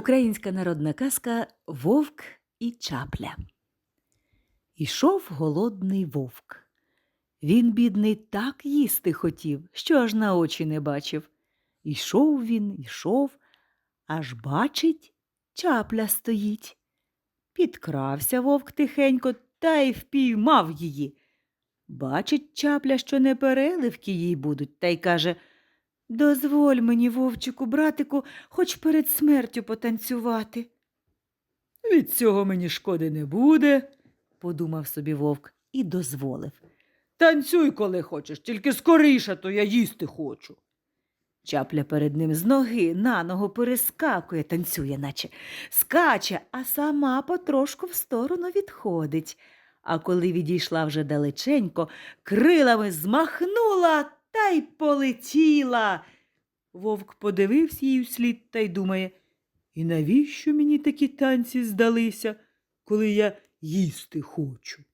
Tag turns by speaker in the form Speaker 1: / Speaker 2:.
Speaker 1: Українська народна казка Вовк і чапля. Ішов голодний вовк. Він, бідний, так їсти хотів, що аж на очі не бачив. Ішов він, ішов, аж бачить, чапля стоїть. Підкрався вовк тихенько та й впіймав її. Бачить чапля, що не переливки їй будуть, та й каже Дозволь мені, вовчику, братику, хоч перед смертю потанцювати. Від цього мені шкоди не буде, подумав собі вовк і дозволив. Танцюй, коли хочеш, тільки скоріше, то я їсти хочу. Чапля перед ним з ноги на ногу перескакує, танцює, наче скаче, а сама потрошку в сторону відходить. А коли відійшла вже далеченько, крилами змахнула та й полетіла. Вовк подивився їй вслід та й думає, і навіщо мені такі танці здалися, коли я їсти хочу?